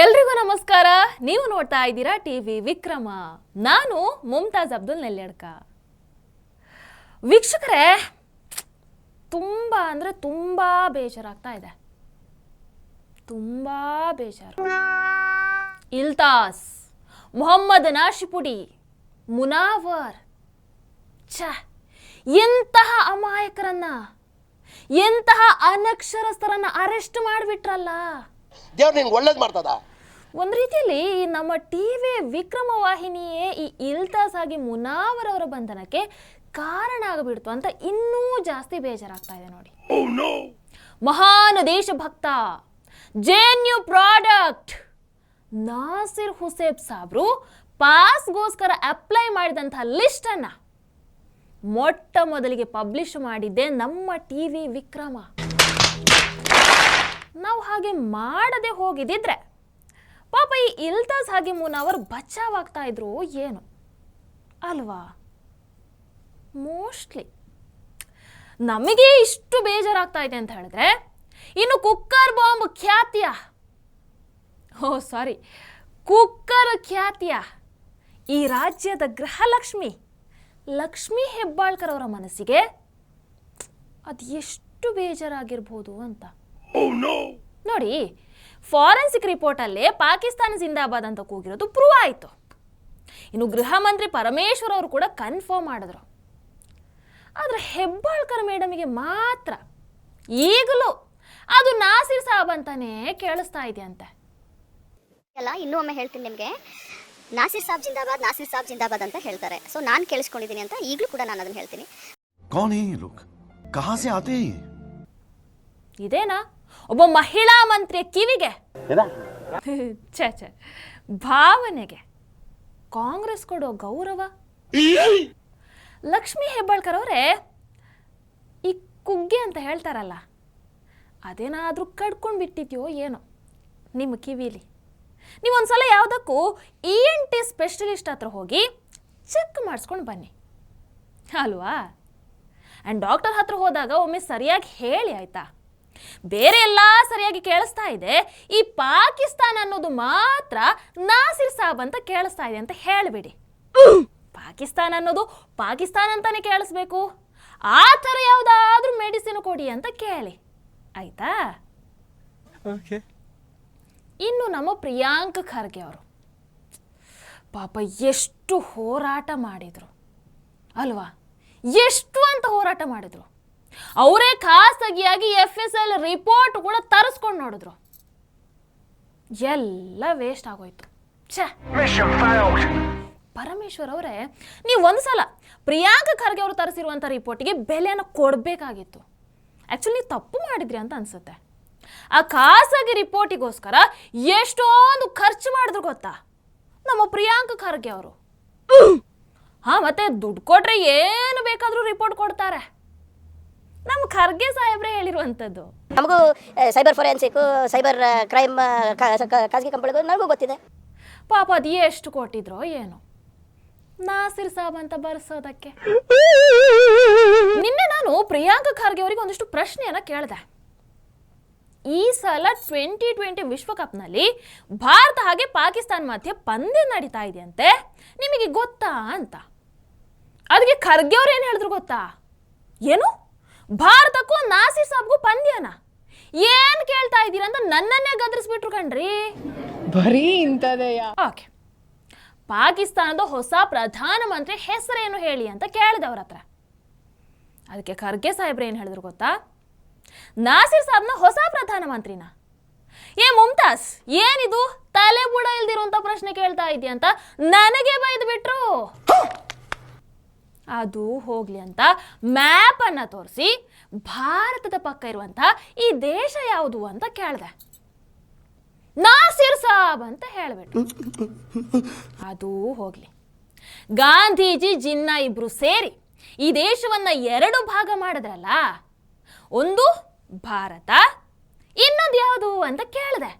ಎಲ್ರಿಗೂ ನಮಸ್ಕಾರ. ನೀವು ನೋಡ್ತಾ ಇದ್ದೀರಾ ಟಿವಿ ವಿಕ್ರಮ. ನಾನು ಮುಮ್ತಾಜ್ ಅಬ್ದುಲ್ ನೆಲ್ಯಡ್ಕ. ವೀಕ್ಷಕರೇ, ತುಂಬ ಅಂದರೆ ತುಂಬ ಬೇಜಾರಾಗ್ತಾ ಇದೆ. ತುಂಬ ಬೇಜಾರು. ಇಲ್ತಾಸ್, ಮೊಹಮ್ಮದ್ ನಾಶಿಪುಡಿ, ಮುನಾವರ್. ಛ, ಎಂತಹ ಅಮಾಯಕರನ್ನ, ಎಂತಹ ಅನಕ್ಷರಸ್ಥರನ್ನ ಅರೆಸ್ಟ್ ಮಾಡಿಬಿಟ್ರಲ್ಲ. ದೇವ್ರು ನಿನ್ಗೆ ಒಳ್ಳೇದು ಮಾಡ್ತದ? ಒಂದು ರೀತಿಯಲ್ಲಿ ಈ ನಮ್ಮ ಟಿ ವಿ ವಿಕ್ರಮ ವಾಹಿನಿಯೇ ಈ ಇಲ್ತಾಸ್ ಆಗಿ ಮುನಾವರ್ ಅವರ ಬಂಧನಕ್ಕೆ ಕಾರಣ ಆಗಬಿಡ್ತು ಅಂತ ಇನ್ನೂ ಜಾಸ್ತಿ ಬೇಜಾರಾಗ್ತಾ ಇದೆ ನೋಡಿ. ಮಹಾನ್ ದೇಶಭಕ್ತ ಜೇನ್ಯು ಪ್ರಾಡಕ್ಟ್ ನಾಸಿರ್ ಹುಸೇಬ್ ಸಾಬ್ರು ಪಾಸ್ಗೋಸ್ಕರ ಅಪ್ಲೈ ಮಾಡಿದಂಥ ಲಿಸ್ಟನ್ನ ಮೊಟ್ಟ ಮೊದಲಿಗೆ ಪಬ್ಲಿಷ್ ಮಾಡಿದ್ದೆ ನಮ್ಮ ಟಿ ವಿ ವಿಕ್ರಮ. ನಾವು ಹಾಗೆ ಮಾಡದೆ ಹೋಗಿದ್ದಿದ್ರೆ ಪಾಪ ಈ ಇಲ್ತಾಸ್ ಹಾಗೆ ಮುನಾವರ್ ಬಚಾವಾಗ್ತಾ ಇದ್ರು ಏನು? ಅಲ್ವಾ? ಮೋಸ್ಟ್ಲಿ ನಮಗೆ ಇಷ್ಟು ಬೇಜಾರಾಗ್ತಾ ಇದೆ ಅಂತ ಹೇಳಿದ್ರೆ, ಇನ್ನು ಕುಕ್ಕರ್ ಬಾಂಬ್ ಖ್ಯಾತಿಯ? ಓ ಸಾರಿ ಕುಕ್ಕರ್ ಖ್ಯಾತಿಯ? ಈ ರಾಜ್ಯದ ಗೃಹಲಕ್ಷ್ಮಿ, ಲಕ್ಷ್ಮೀ ಹೆಬ್ಬಾಳ್ಕರ್ ಅವರ ಮನಸ್ಸಿಗೆ ಅದು ಎಷ್ಟು ಬೇಜಾರಾಗಿರ್ಬೋದು ಅಂತ. Oh, ನೋಡಿ ಫಾರೆನ್ಸಿಕ್ ರಿಪೋರ್ಟ್ ಅಲ್ಲೇ ಪಾಕಿಸ್ತಾನ ಜಿಂದಾಬಾದ್ ಅಂತ ಕೂಗಿರೋದು ಪ್ರೂವ್ ಆಯಿತು. ಇನ್ನು ಗೃಹ ಮಂತ್ರಿ ಪರಮೇಶ್ವರ್ ಅವರು ಕೂಡ ಕನ್ಫರ್ಮ್ ಮಾಡಿದ್ರು. ಆದರೆ ಹೆಬ್ಬಾಳ್ಕರ್ ಮೇಡಮಿಗೆ ಮಾತ್ರ ಈಗಲೂ ಅದು ನಾಸಿರ್ ಸಾಬ್ ಅಂತಾನೆ ಕೇಳಿಸ್ತಾ ಇದೆಯಂತೆ. ಅಲ್ಲ ಇನ್ನೂ ಒಮ್ಮೆ ಹೇಳ್ತೀನಿ ನಿಮಗೆ. ನಾಸಿರ್ ಸಾಬ್ ಜಿಂದಾಬಾದ್ ನಾಸಿರ್ ಸಾಬ್ ಜಿಂದಾಬಾದ್ ಅಂತ ಹೇಳ್ತಾರೆ. ಸೊ ನಾನು ಕೇಳಿಸ್ಕೊಂಡಿದ್ದೀನಿ ಅಂತ ಈಗಲೂ ಕೂಡ ನಾನು ಅದನ್ನ ಹೇಳ್ತೀನಿ. ಕೌನ್ ಲೋಕ್? ಇದೇನಾ? ಒಬ್ಬ ಮಹಿಳಾ ಮಂತ್ರಿಯ ಕಿವಿಗೆ. ಛೇ ಛೇ. ಭಾವನೆಗೆ. ಕಾಂಗ್ರೆಸ್ ಕೊಡೋ ಗೌರವ. ಲಕ್ಷ್ಮಿ ಹೆಬ್ಬಾಳ್ಕರ್ ಅವರೇ ಈ ಕುಗ್ಗೆ ಅಂತ ಹೇಳ್ತಾರಲ್ಲ ಅದೇನಾದರೂ ಕಡ್ಕೊಂಡು ಬಿಟ್ಟಿದ್ಯೋ ಏನೋ ನಿಮ್ಮ ಕಿವಿಲಿ. ನೀವೊಂದ್ಸಲ ಯಾವುದಕ್ಕೂ ಇ ಎನ್ ಟಿ ಸ್ಪೆಷಲಿಸ್ಟ್ ಹತ್ರ ಹೋಗಿ ಚೆಕ್ ಮಾಡಿಸ್ಕೊಂಡು ಬನ್ನಿ. ಅಲ್ವಾ? ಆ್ಯಂಡ್ ಡಾಕ್ಟರ್ ಹತ್ರ ಹೋದಾಗ ಒಮ್ಮೆ ಸರಿಯಾಗಿ ಹೇಳಿ ಆಯ್ತಾ? ಬೇರೆ ಎಲ್ಲ ಸರಿಯಾಗಿ ಕೇಳಿಸ್ತಾ ಇದೆ. ಈ ಪಾಕಿಸ್ತಾನ ಅನ್ನೋದು ಮಾತ್ರ ನಾಸಿರ್ ಸಾಬ್ ಅಂತ ಕೇಳಿಸ್ತಾ ಇದೆ ಅಂತ ಹೇಳಿಬಿಡಿ. ಪಾಕಿಸ್ತಾನ ಅನ್ನೋದು ಪಾಕಿಸ್ತಾನ ಅಂತಾನೆ ಕೇಳಿಸ್ಬೇಕು. ಆ ಥರ ಯಾವುದಾದ್ರೂ ಮೆಡಿಸಿನ್ ಕೊಡಿ ಅಂತ ಕೇಳಿ. ಆಯ್ತಾ? ಇನ್ನು ನಮ್ಮ ಪ್ರಿಯಾಂಕ್ ಖರ್ಗೆ ಅವರು. ಪಾಪ ಎಷ್ಟು ಹೋರಾಟ ಮಾಡಿದ್ರು. ಅಲ್ವಾ? ಎಷ್ಟು ಅಂತ ಹೋರಾಟ ಮಾಡಿದ್ರು. ಅವರೇ ಖಾಸಗಿಯಾಗಿ ಎಫ್ ಎಸ್ ಎಲ್ ರಿಪೋರ್ಟ್ ಕೂಡ ತರಿಸ್ಕೊಂಡು ನೋಡಿದ್ರು. ಎಲ್ಲ ವೇಸ್ಟ್ ಆಗೋಯ್ತು. ಛೇ. ಪರಮೇಶ್ವರ್ ಅವರೇ ನೀವು ಒಂದ್ಸಲ ಪ್ರಿಯಾಂಕ ಖರ್ಗೆ ಅವರು ತರಿಸಿರುವಂಥ ರಿಪೋರ್ಟಿಗೆ ಬೆಲೆಯನ್ನು ಕೊಡಬೇಕಾಗಿತ್ತು. ಆ್ಯಕ್ಚುಲಿ ನೀವು ತಪ್ಪು ಮಾಡಿದ್ರಿ ಅಂತ ಅನ್ಸುತ್ತೆ. ಆ ಖಾಸಗಿ ರಿಪೋರ್ಟಿಗೋಸ್ಕರ ಎಷ್ಟೊಂದು ಖರ್ಚು ಮಾಡಿದ್ರು ಗೊತ್ತಾ? ನಮ್ಮ ಪ್ರಿಯಾಂಕ ಖರ್ಗೆ ಅವರು. ಹಾ ಮತ್ತೆ ದುಡ್ಡು ಕೊಟ್ರೆ ಏನು ಬೇಕಾದರೂ ರಿಪೋರ್ಟ್ ಕೊಡ್ತಾರೆ. ನಮ್ಮ ಖರ್ಗೆ ಸಾಹೇಬ್ರೆ ಹೇಳಿರುವಂಥದ್ದು. ನಮಗೂ ಸೈಬರ್ ಫೊರೆನ್ಸಿಕ್ ಸೈಬರ್ ಕ್ರೈಮ್ ಖಾಸಗಿ ಕಂಪನಿಗಳು ನನಗೂ ಗೊತ್ತಿದೆ. ಪಾಪ ಅದು ಎಷ್ಟು ಕೊಟ್ಟಿದ್ರೋ ಏನು. ನಾಸಿರ್ ಸಾಬ್ ಅಂತ ಬರ್ಸೋದಕ್ಕೆ. ನಿನ್ನೆ ನಾನು ಪ್ರಿಯಾಂಕ ಖರ್ಗೆ ಅವರಿಗೆ ಒಂದಿಷ್ಟು ಪ್ರಶ್ನೆಯನ್ನ ಕೇಳಿದೆ. ಈ ಸಲ ಟ್ವೆಂಟಿ ಟ್ವೆಂಟಿ ವಿಶ್ವಕಪ್ನಲ್ಲಿ ಭಾರತ ಹಾಗೆ ಪಾಕಿಸ್ತಾನ ಮಧ್ಯೆ ಪಂದ್ಯ ನಡೀತಾ ಇದೆಯಂತೆ? ನಿಮಗೆ ಗೊತ್ತಾ ಅಂತ. ಅದಕ್ಕೆ ಖರ್ಗೆ ಅವ್ರು ಏನು ಹೇಳಿದ್ರು ಗೊತ್ತಾ? ಏನು? ಭಾರತಕ್ಕೂ ನಾಸಿರ್ ಸಾಬ್ಗೂ ಪಂದ್ಯನ? ಏನ್ ಕೇಳ್ತಾ ಇದ್ದೀರಾ ಅಂತ ನನ್ನನ್ನೇ ಗದರಿಸ್ಬಿಟ್ರು ಕಣ್ರಿ. ಬರೀ ಇಂಥದೇ ಓಕೆ. ಪಾಕಿಸ್ತಾನದ ಹೊಸ ಪ್ರಧಾನಮಂತ್ರಿ ಹೆಸರೇನು ಹೇಳಿ ಅಂತ ಕೇಳಿದೆ ಅವ್ರ ಹತ್ರ. ಅದಕ್ಕೆ ಖರ್ಗೆ ಸಾಹೇಬ್ರು ಏನು ಹೇಳಿದ್ರು ಗೊತ್ತಾ? ನಾಸಿರ್ ಸಾಬ್ನ ಹೊಸ ಪ್ರಧಾನಮಂತ್ರಿನ. ಏ ಮುಮ್ತಾಸ್ ಏನಿದು? ತಲೆ ಬುಡ ಇಲ್ದಿರುವಂತ ಪ್ರಶ್ನೆ ಕೇಳ್ತಾ ಇದೆಯಾ ಅಂತ ನನಗೆ ಬೈದು ಬಿಟ್ರು ಅದು ಹೋಗ್ಲಿ ಅಂತ ಮ್ಯಾಪ್ ಅನ್ನ ತೋರಿಸಿ ಭಾರತದ ಪಕ್ಕ ಇರುವಂತ ಈ ದೇಶ ಯಾವುದು ಅಂತ ಕೇಳಿದೆ. ನಾಸಿರ್ ಸಾಬ್ ಅಂತ ಹೇಳ್ಬಿಟ್ಟು ಅದು ಹೋಗ್ಲಿ. ಗಾಂಧೀಜಿ, ಜಿನ್ನ ಇಬ್ರು ಸೇರಿ ಈ ದೇಶವನ್ನ ಎರಡು ಭಾಗ ಮಾಡಿದ್ರಲ್ಲ, ಒಂದು ಭಾರತ, ಇನ್ನೊಂದು ಯಾವುದು ಅಂತ ಕೇಳಿದೆ.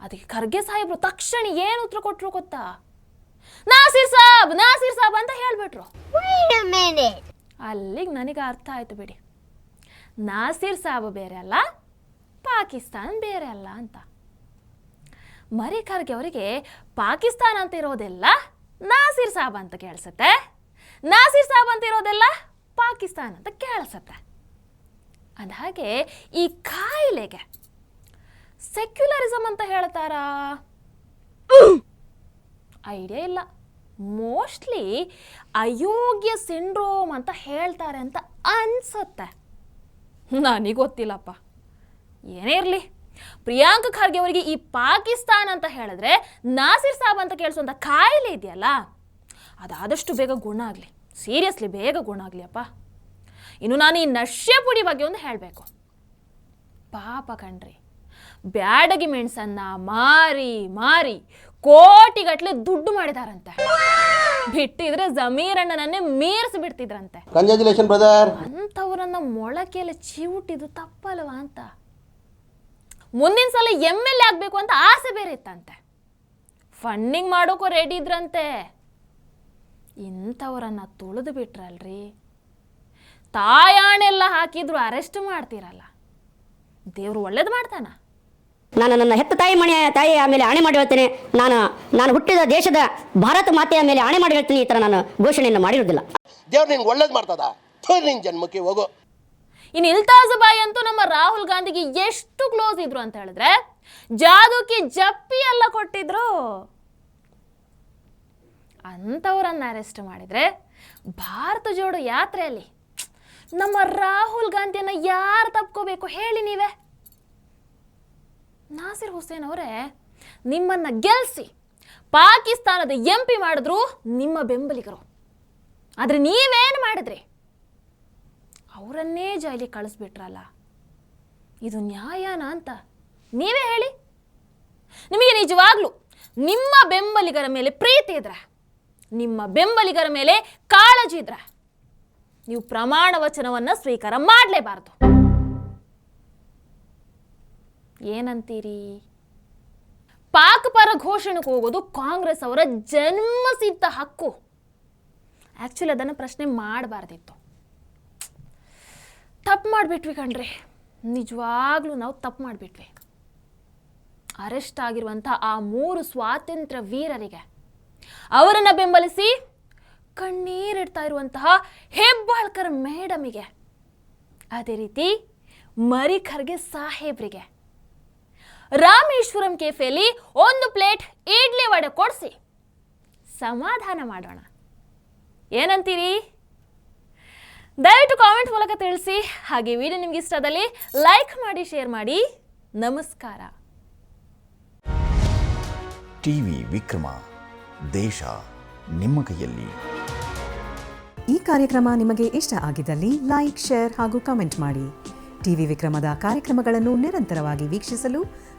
ಅದಕ್ಕೆ ಖರ್ಗೆ ಸಾಹೇಬ್ರು ತಕ್ಷಣ ಏನು ಉತ್ತರ ಕೊಟ್ಟರು ಗೊತ್ತಾ? ನಾಸಿರ್ ಸಾಬ್ ನಾಸಿರ್ ಸಾಬ್ ಅಂತ ಹೇಳ್ಬಿಟ್ರು. ಅಲ್ಲಿಗೆ ನನಗೆ ಅರ್ಥ ಆಯ್ತು ಬಿಡಿ. ನಾಸಿರ್ ಸಾಬ್ ಬೇರೆ ಅಲ್ಲ ಪಾಕಿಸ್ತಾನ್ ಬೇರೆ ಅಲ್ಲ ಅಂತ. ಮರಿ ಖರ್ಗೆ ಅವರಿಗೆ ಪಾಕಿಸ್ತಾನ ಅಂತ ಇರೋದೆಲ್ಲ ನಾಸಿರ್ ಸಾಬ್ ಅಂತ ಕೇಳಿಸುತ್ತೆ. ನಾಸಿರ್ ಸಾಬ್ ಅಂತ ಇರೋದೆಲ್ಲ ಪಾಕಿಸ್ತಾನ ಅಂತ ಕೇಳಿಸುತ್ತೆ. ಅದಾಗೆ ಈ ಕಾಯಿಲೆಗೆ ಸೆಕ್ಯುಲರಿಸಮ್ ಅಂತ ಹೇಳ್ತಾರಾ? ಐಡಿಯಾ ಇಲ್ಲ. ಮೋಸ್ಟ್ಲಿ ಅಯೋಗ್ಯ ಸಿಂಡ್ರೋಮ್ ಅಂತ ಹೇಳ್ತಾರೆ ಅಂತ ಅನ್ಸುತ್ತೆ. ನನಗೆ ಗೊತ್ತಿಲ್ಲಪ್ಪ. ಏನೇ ಇರಲಿ. ಪ್ರಿಯಾಂಕ ಖರ್ಗೆ ಅವರಿಗೆ ಈ ಪಾಕಿಸ್ತಾನ ಅಂತ ಹೇಳಿದ್ರೆ ನಾಸಿರ್ ಸಾಬ್ ಅಂತ ಕೇಳಿಸುವಂಥ ಕಾಯಿಲೆ ಇದೆಯಲ್ಲ, ಅದಾದಷ್ಟು ಬೇಗ ಗುಣ ಆಗಲಿ. ಸೀರಿಯಸ್ಲಿ ಬೇಗ ಗುಣ ಆಗಲಿ ಅಪ್ಪ ಇನ್ನು ನಾನು ಈ ನಶ್ಯ ಪುಡಿ ಬಗ್ಗೆ ಒಂದು ಹೇಳಬೇಕು. ಪಾಪ ಕಣ್ರಿ. ಬ್ಯಾಡಗಿ ಮೆಣಸನ್ನ ಮಾರಿ ಮಾರಿ ಕೋಟಿಗಟ್ಲೆ ದುಡ್ಡು ಮಾಡಿದಾರಂತೆ. ಬಿಟ್ಟಿದ್ರೆ ಜಮೀರಣ್ಣನನ್ನೇ ಮೀರ್ಸಿ ಬಿಡ್ತಿದ್ರಂತೆ ಕಂಗ್ರಾಚುಲೇಷನ್ ಬ್ರದರ್ ಅಂತವರನ್ನ ಮೊಳಕೆಯಲ್ಲಿ ಚಿವುಟಿದ್ದು ತಪ್ಪಲ್ವಾ ಅಂತ. ಮುಂದಿನ ಸಲ ಎಂ ಎಲ್ ಎ ಆಗಬೇಕು ಅಂತ ಆಸೆ ಬೇರೆ ಇತ್ತಂತೆ. ಫಂಡಿಂಗ್ ಮಾಡೋಕ್ಕೂ ರೆಡಿ ಇದ್ರಂತೆ. ಇಂಥವ್ರನ್ನ ತುಳಿದು ಬಿಟ್ರಲ್ರಿ. ತಾಯಾಣೆಲ್ಲ ಹಾಕಿದ್ರು ಅರೆಸ್ಟ್ ಮಾಡ್ತೀರಲ್ಲ. ದೇವ್ರು ಒಳ್ಳೇದು ಮಾಡ್ತಾನ. ನಾನು ನನ್ನ ಹೆತ್ತ ತಾಯಿ ಮನೆಯ ತಾಯಿಯ ಮೇಲೆ ಆಣೆ ಮಾಡಿ ಹೇಳ್ತೇನೆ. ನಾನು ನಾನು ಹುಟ್ಟಿದ ದೇಶದ ಭಾರತ ಮಾತೆಯ ಮೇಲೆ ಆಣೆ ಮಾಡಿ ಹೇಳ್ತೀನಿ. ಈ ತರ ನಾನು ಘೋಷಣೆಯನ್ನು ಮಾಡಿರೋದಿಲ್ಲ ದೇವ್ರು ನಿನ್ಗೆ ಒಳ್ಳೇದು ಮಾಡ್ತದ? ಥು ನಿನ್ ಜನ್ಮಕ್ಕೆ ಹೋಗು. ಇನ್ನು ಇಲ್ತಾಜ್ ಬಾಯಿ ಅಂತೂ ನಮ್ಮ ರಾಹುಲ್ ಗಾಂಧಿಗೆ ಎಷ್ಟು ಕ್ಲೋಸ್ ಇದ್ರು ಅಂತ ಹೇಳಿದ್ರೆ ಜಾದುಕಿ ಜಪ್ಪಿ ಎಲ್ಲ ಕೊಟ್ಟಿದ್ರು. ಅಂಥವ್ರನ್ನ ಅರೆಸ್ಟ್ ಮಾಡಿದ್ರೆ ಭಾರತ ಜೋಡೋ ಯಾತ್ರೆಯಲ್ಲಿ ನಮ್ಮ ರಾಹುಲ್ ಗಾಂಧಿಯನ್ನ ಯಾರು ತಪ್ಕೋಬೇಕು ಹೇಳಿ ನೀವೇ. ನಾಸಿರ್ ಹುಸೇನ್ ಅವರೇ, ನಿಮ್ಮನ್ನ ಗೆಲ್ಸಿ ಪಾಕಿಸ್ತಾನದ ಎಂ ಪಿ ಮಾಡಿದ್ರು ನಿಮ್ಮ ಬೆಂಬಲಿಗರು. ಆದ್ರೆ ನೀವೇನು ಮಾಡಿದ್ರಿ? ಅವರನ್ನೇ ಜೈಲಿಗೆ ಕಳಿಸ್ಬಿಟ್ರಲ್ಲ. ಇದು ನ್ಯಾಯನ ಅಂತ ನೀವೇ ಹೇಳಿ. ನಿಮಗೆ ನಿಜವಾಗ್ಲೂ ನಿಮ್ಮ ಬೆಂಬಲಿಗರ ಮೇಲೆ ಪ್ರೀತಿ ಇದ್ರೆ, ನಿಮ್ಮ ಬೆಂಬಲಿಗರ ಮೇಲೆ ಕಾಳಜಿ ಇದ್ರೆ, ನೀವು ಪ್ರಮಾಣ ವಚನವನ್ನು ಸ್ವೀಕಾರ ಮಾಡಲೇಬಾರದು. ಏನಂತೀರಿ? ಪಾಕ್ ಪರ ಘೋಷಣೆಗೆ ಹೋಗೋದು ಕಾಂಗ್ರೆಸ್ ಅವರ ಜನ್ಮಸಿದ್ಧ ಹಕ್ಕು. ಆ್ಯಕ್ಚುಲಿ ಅದನ್ನು ಪ್ರಶ್ನೆ ಮಾಡಬಾರ್ದಿತ್ತು. ತಪ್ಪು ಮಾಡಿಬಿಟ್ವಿ ಕಣ್ರಿ. ನಿಜವಾಗ್ಲೂ ನಾವು ತಪ್ಪು ಮಾಡಿಬಿಟ್ವಿ. ಅರೆಸ್ಟ್ ಆಗಿರುವಂಥ ಆ ಮೂರು ಸ್ವಾತಂತ್ರ್ಯ ವೀರರಿಗೆ ಅವರನ್ನು ಬೆಂಬಲಿಸಿ ಕಣ್ಣೀರಿಡ್ತಾ ಇರುವಂತಹ ಹೆಬ್ಬಾಳ್ಕರ್ ಮೇಡಮಿಗೆ. ಅದೇ ರೀತಿ ಮರಿಖರ್ಗೆ ಸಾಹೇಬ್ರಿಗೆ. ರಾಮೇಶ್ವರಂ ಕೆಫೆಯಲ್ಲಿ ಒಂದು ಪ್ಲೇಟ್ ಇಡ್ಲಿ ವಡೆ ಕೊಡಿಸಿ. ಸಮಾಧಾನ ಮಾಡೋಣ. ಏನಂತೀರಿ? ದಯವಿಟ್ಟು ಕಾಮೆಂಟ್ ಮೂಲಕ ತಿಳಿಸಿ. ಹಾಗೆ ವಿಡಿಯೋ ನಿಮ್ಗೆ ಇಷ್ಟದಲ್ಲಿ ಲೈಕ್ ಮಾಡಿ ಶೇರ್ ಮಾಡಿ. ನಮಸ್ಕಾರ. ಟಿವಿ ವಿಕ್ರಮ ದೇಶ ನಿಮ್ಮ ಕೈಯಲ್ಲಿ. ಈ ಕಾರ್ಯಕ್ರಮ ನಿಮಗೆ ಇಷ್ಟ ಆಗಿದ್ದಲ್ಲಿ ಲೈಕ್ ಶೇರ್ ಹಾಗೂ ಕಮೆಂಟ್ ಮಾಡಿ. ಟಿವಿ ವಿಕ್ರಮದ ಕಾರ್ಯಕ್ರಮಗಳನ್ನು ನಿರಂತರವಾಗಿ ವೀಕ್ಷಿಸಲು